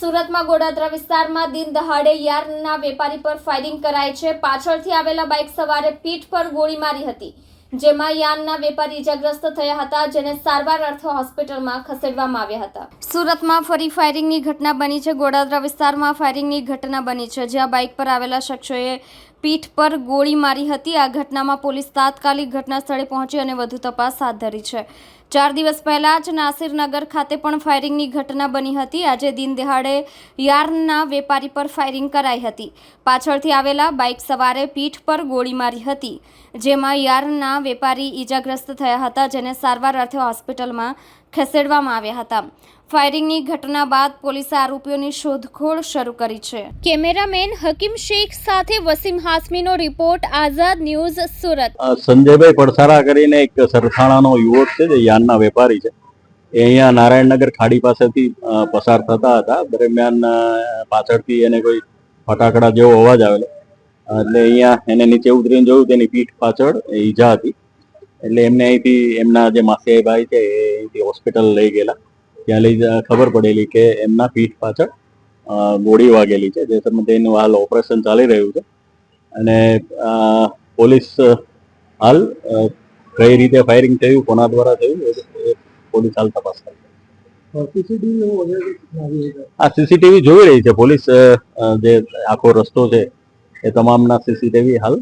સુરતમાં ગોડાદરા વિસ્તારમાં દિન દહાડે યાર્નના વેપારી પર ફાયરિંગ કરાય છે. પાછળથી આવેલા બાઇક સવારે પીઠ પર ગોળી મારી હતી, જેમાં યાર્નના વેપારી ઇજાગ્રસ્ત થયા હતા, જેને સારવાર અર્થે હોસ્પિટલમાં ખસેડવામાં આવ્યા હતા. સુરતમાં ફરી ફાયરિંગની ઘટના બની છે. ગોડાદરા વિસ્તારમાં ફાયરિંગની ઘટના બની છે, જ્યાં બાઇક પર આવેલા શખ્સોએ પીઠ પર ગોળી મારી હતી. આ ઘટનામાં પોલીસ તાત્કાલિક ઘટના સ્થળે પહોંચી અને વધુ તપાસ હાથ ધરી છે. ચાર દિવસ પહેલા જ નાસિરનગર ખાતે પણ ફાયરિંગની ઘટના બની હતી. આજે દિન દહાડે યાર્નના વેપારી પર ફાયરિંગ કરાઈ હતી. પાછળથી આવેલા બાઇક સવારે પીઠ પર ગોળી મારી હતી, જેમાં યાર્નના વેપારી ઈજાગ્રસ્ત થયા હતા, જેને સારવાર અર્થે હોસ્પિટલમાં ખસેડવામાં આવ્યા હતા. ફાયરિંગની ઘટના બાદ પોલીસે આરોપીઓની શોધખોળ શરૂ કરી છે. કેમેરામેન હકીમ શેખ સાથે વસીમ હાસમીનો રિપોર્ટ આઝાદ ન્યૂઝ સુરત. સંજયભાઈ પડસારા કરીને એક સરથાણાનો યુવક છે જે યાનના વેપારી છે. એ અહીંયા નારાયણનગર ખાડી પાસેથી પસાર થતા હતા. દરમિયાન પાછળથી એને કોઈ ફટાકડા જેવો અવાજ આવેલો. એટલે અહીંયા એને નીચે ઉતરીને જોયું તેની પીઠ પાછળ ઈજા હતી. એટલે એમને અહીંથી એમના જે માસિયાઈ ભાઈ છે એ અહીંથી હોસ્પિટલ લઈ ગયેલા. ત્યાં લઈ ખબર પડેલી કે એમના પીઠ પાછળ ગોળી વાગેલી છે. જે સંબંધે એનું હાલ ઓપરેશન ચાલી રહ્યું છે. અને પોલીસ હાલ કઈ રીતે ફાયરિંગ થયું કોના દ્વારા થયું એ પોલીસ હાલ તપાસ કરી આ સીસીટીવી જોઈ રહી છે પોલીસ જે આખો રસ્તો છે એ તમામના સીસીટીવી હાલ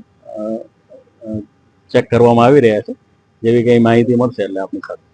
ચેક કરવામાં આવી રહ્યા છે. જેવી કઈ માહિતી મળશે એટલે આપની સાથે